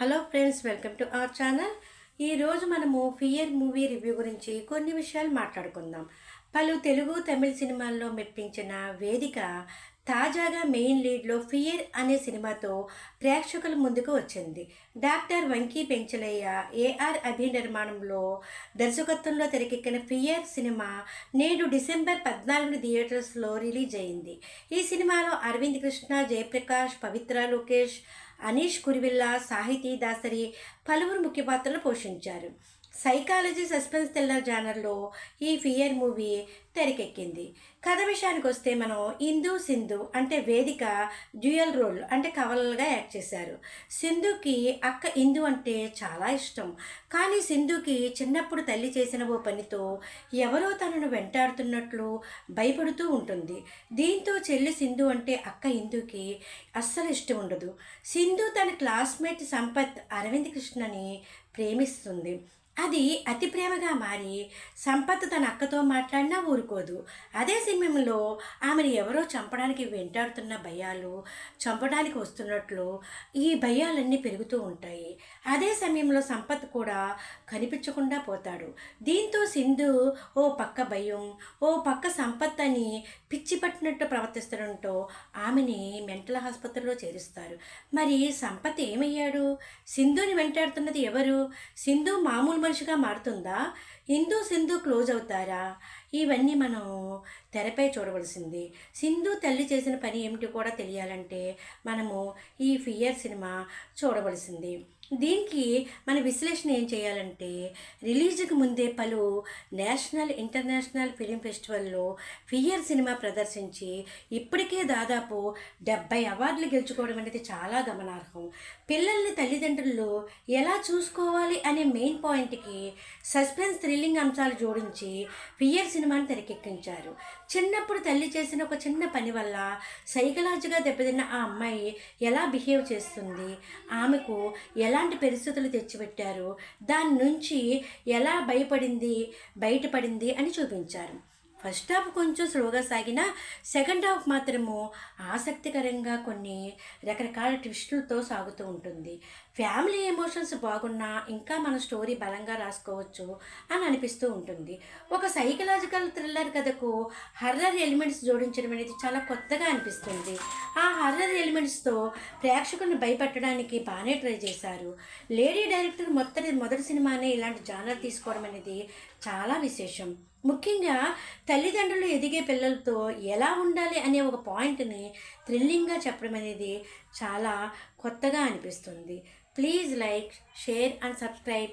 Hello friends welcome to our channel. ఈరోజు మనము fear movie review గురించి కొన్ని విషయాలు మాట్లాడుకుందాం. పలు తెలుగు తమిళ సినిమాల్లో మెప్పించిన వేదిక తాజాగా మెయిన్ లీడ్లో ఫియర్ అనే సినిమాతో ప్రేక్షకుల ముందుకు వచ్చింది. Doctor Vanki Penchalaiah A R Abhi నిర్మాణంలో దర్శకత్వంలో తెరకెక్కిన ఫియర్ సినిమా నేడు డిసెంబర్ పద్నాలుగు థియేటర్స్లో రిలీజ్ అయింది. ఈ సినిమాలో అరవింద్ కృష్ణ జయప్రకాష్ పవిత్ర లోకేష్ అనీష్ కురివిల్లా సాహితీ దాసరి పలువురు ముఖ్య పాత్రలు పోషించారు. సైకాలజీ సస్పెన్స్ థ్రిల్లర్ జానర్లో ఈ ఫియర్ మూవీ తెరకెక్కింది. కథ విషయానికి వస్తే మనం ఇందు సింధు అంటే వేదిక డ్యూయల్ రోల్ అంటే కవలలుగా యాక్ట్ చేశారు. సింధుకి అక్క ఇందు అంటే చాలా ఇష్టం. కానీ సింధుకి చిన్నప్పుడు తల్లి చేసిన ఓ పనితో ఎవరో తనను వెంటాడుతున్నట్లు భయపడుతూ ఉంటుంది. దీంతో చెల్లి సింధు అంటే అక్క ఇందుకి అస్సలు ఇష్టం ఉండదు. సింధు తన క్లాస్మేట్ సంపత్ అరవింద్ కృష్ణని ప్రేమిస్తుంది. అది అతి ప్రేమగా మారి సంపత్ తన అక్కతో మాట్లాడినా ఊరుకోదు. అదే సమయంలో ఆమెను ఎవరో చంపడానికి వెంటాడుతున్న భయాలు చంపడానికి వస్తున్నట్లు ఈ భయాలన్నీ పెరుగుతూ ఉంటాయి. అదే సమయంలో సంపత్ కూడా కనిపించకుండా పోతాడు. దీంతో సింధు ఓ పక్క భయం ఓ పక్క సంపత్ అని పిచ్చి పట్టినట్టు ప్రవర్తిస్తుండటంతో ఆమెని మెంటల్ ఆసుపత్రిలో చేరుస్తారు. మరి సంపత్ ఏమయ్యాడు? సింధుని వెంటాడుతున్నది ఎవరు? సింధు మామూలు మనిషిగా మారుతుందా? హిందూ సింధు క్లోజ్ అవుతారా? ఇవన్నీ మనం తెరపై చూడవలసింది. సింధు తల్లి చేసిన పని ఏమిటి కూడా తెలియాలంటే మనము ఈ ఫియర్ సినిమా చూడవలసింది. దీనికి మన విశ్లేషణ ఏం చేయాలంటే రిలీజ్కి ముందే పలు నేషనల్ ఇంటర్నేషనల్ ఫిలిం ఫెస్టివల్లో ఫియర్ సినిమా ప్రదర్శించి ఇప్పటికే దాదాపు డెబ్బై అవార్డులు గెలుచుకోవడం అనేది చాలా గమనార్హం. పిల్లల్ని తల్లిదండ్రులు ఎలా చూసుకోవాలి అనే మెయిన్ పాయింట్కి సస్పెన్స్ థ్రిల్లింగ్ అంశాలు జోడించి ఫియర్ సినిమాని తెరకెక్కించారు. చిన్నప్పుడు తల్లి చేసిన ఒక చిన్న పని వల్ల సైకలాజిగా దెబ్బతిన్న ఆ అమ్మాయి ఎలా బిహేవ్ చేస్తుంది? ఆమెకు ఎలాంటి పరిస్థితులు తెచ్చిపెట్టారు? దాని నుంచి ఎలా భయపడింది? బయటపడింది అని చూపించారు. ఫస్ట్ హాఫ్ కొంచెం స్లోగా సాగినా సెకండ్ హాఫ్ మాత్రము ఆసక్తికరంగా కొన్ని రకరకాల ట్విస్టులతో సాగుతూ ఉంటుంది. ఫ్యామిలీ ఎమోషన్స్ బాగున్నా ఇంకా మన స్టోరీ బలంగా రాసుకోవచ్చు అని అనిపిస్తూ ఉంటుంది. ఒక సైకలాజికల్ థ్రిల్లర్ కథకు హర్రర్ ఎలిమెంట్స్ జోడించడం అనేది చాలా కొత్తగా అనిపిస్తుంది. ఆ హర్రర్ ఎలిమెంట్స్తో ప్రేక్షకులను భయపెట్టడానికి బాగానే ట్రై చేశారు. లేడీ డైరెక్టర్ మొత్తటి మొదటి సినిమానే ఇలాంటి జానర్ తీసుకోవడం అనేది చాలా విశేషం. ముఖ్యంగా తల్లిదండ్రులు ఎదిగే పిల్లలతో ఎలా ఉండాలి అనే ఒక పాయింట్ని థ్రిల్లింగ్గా చెప్పడం అనేది చాలా కొత్తగా అనిపిస్తుంది. Please like share and subscribe.